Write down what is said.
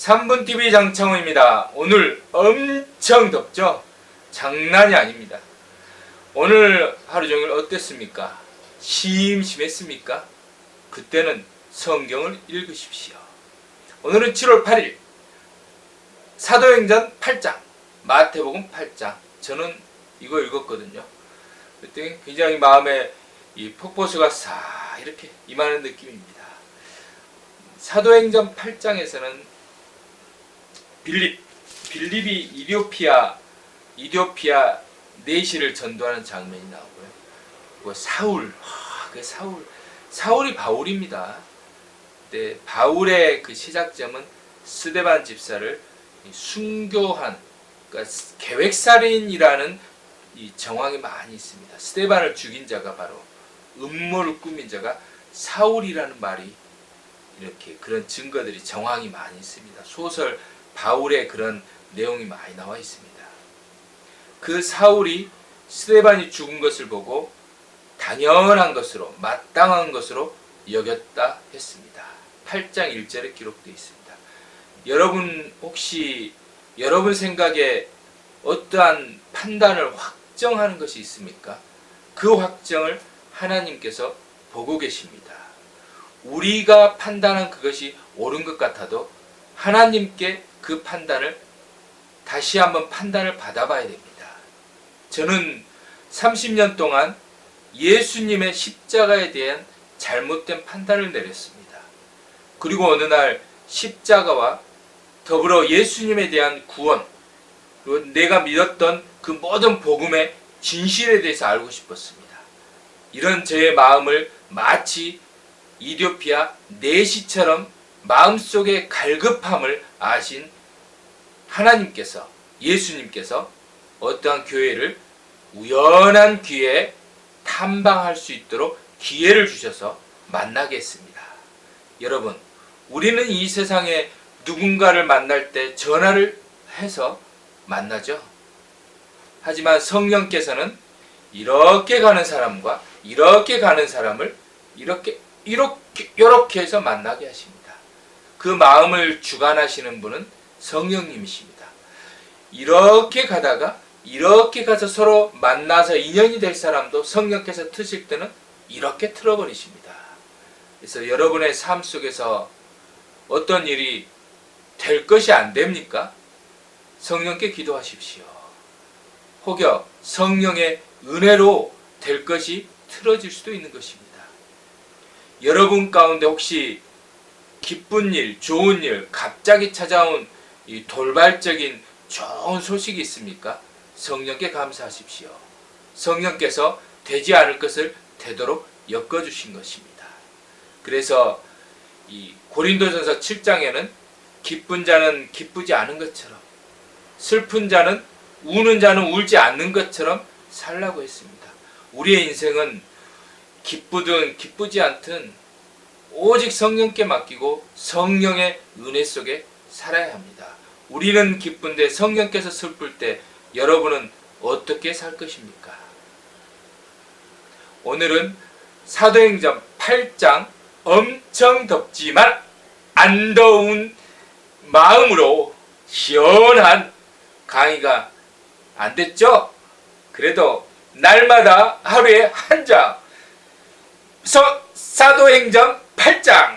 3분TV 장창호입니다. 오늘 엄청 덥죠? 장난이 아닙니다. 오늘 하루 종일 어땠습니까? 심심했습니까? 그때는 성경을 읽으십시오. 오늘은 7월 8일 사도행전 8장 마태복음 8장 저는 이거 읽었거든요. 그때 굉장히 마음에 이 폭포수가 싹 이렇게 임하는 느낌입니다. 사도행전 8장에서는 빌립 빌립이 이디오피아 이디오피아 내시를 전도하는 장면이 나오고요. 그리고 사울 아, 그 사울 사울이 바울입니다. 네, 바울의 그 시작점은 스데반 집사를 이 순교한 그러니까 계획살인이라는 이 정황이 많이 있습니다. 스데반을 죽인 자가 바로 음모를 꾸민 자가 사울이라는 말이 이렇게 그런 증거들이 정황이 많이 있습니다. 소설 바울의 그런 내용이 많이 나와 있습니다. 그 사울이 스데반이 죽은 것을 보고 당연한 것으로 마땅한 것으로 여겼다 했습니다. 8장 1절에 기록되어 있습니다. 여러분 혹시 여러분 생각에 어떠한 판단을 확정하는 것이 있습니까? 그 확정을 하나님께서 보고 계십니다. 우리가 판단한 그것이 옳은 것 같아도 하나님께 그 판단을 다시 한번 판단을 받아봐야 됩니다. 저는 30년 동안 예수님의 십자가에 대한 잘못된 판단을 내렸습니다. 그리고 어느 날 십자가와 더불어 예수님에 대한 구원, 내가 믿었던 그 모든 복음의 진실에 대해서 알고 싶었습니다. 이런 제 마음을 마치 이디오피아 내시처럼 마음속의 갈급함을 아신 하나님께서 예수님께서 어떠한 교회를 우연한 기회에 탐방할 수 있도록 기회를 주셔서 만나게 했습니다. 여러분, 우리는 이 세상에 누군가를 만날 때 전화를 해서 만나죠. 하지만 성령께서는 이렇게 가는 사람과 이렇게 가는 사람을 이렇게 이렇게 이렇게 해서 만나게 하십니다. 그 마음을 주관하시는 분은 성령님이십니다. 이렇게 가다가 이렇게 가서 서로 만나서 인연이 될 사람도 성령께서 트실 때는 이렇게 틀어버리십니다. 그래서 여러분의 삶 속에서 어떤 일이 될 것이 안 됩니까? 성령께 기도하십시오. 혹여 성령의 은혜로 될 것이 틀어질 수도 있는 것입니다. 여러분 가운데 혹시 기쁜 일, 좋은 일, 갑자기 찾아온 이 돌발적인 좋은 소식이 있습니까? 성령께 감사하십시오. 성령께서 되지 않을 것을 되도록 엮어주신 것입니다. 그래서 이 고린도전서 7장에는 기쁜 자는 기쁘지 않은 것처럼 슬픈 자는 우는 자는 울지 않는 것처럼 살라고 했습니다. 우리의 인생은 기쁘든 기쁘지 않든 오직 성령께 맡기고 성령의 은혜 속에 살아야 합니다. 우리는 기쁜데 성령께서 슬플 때 여러분은 어떻게 살 것입니까? 오늘은 사도행전 8장 엄청 덥지만 안 더운 마음으로 시원한 강의가 안 됐죠? 그래도 날마다 하루에 한 장. 사도행전 8장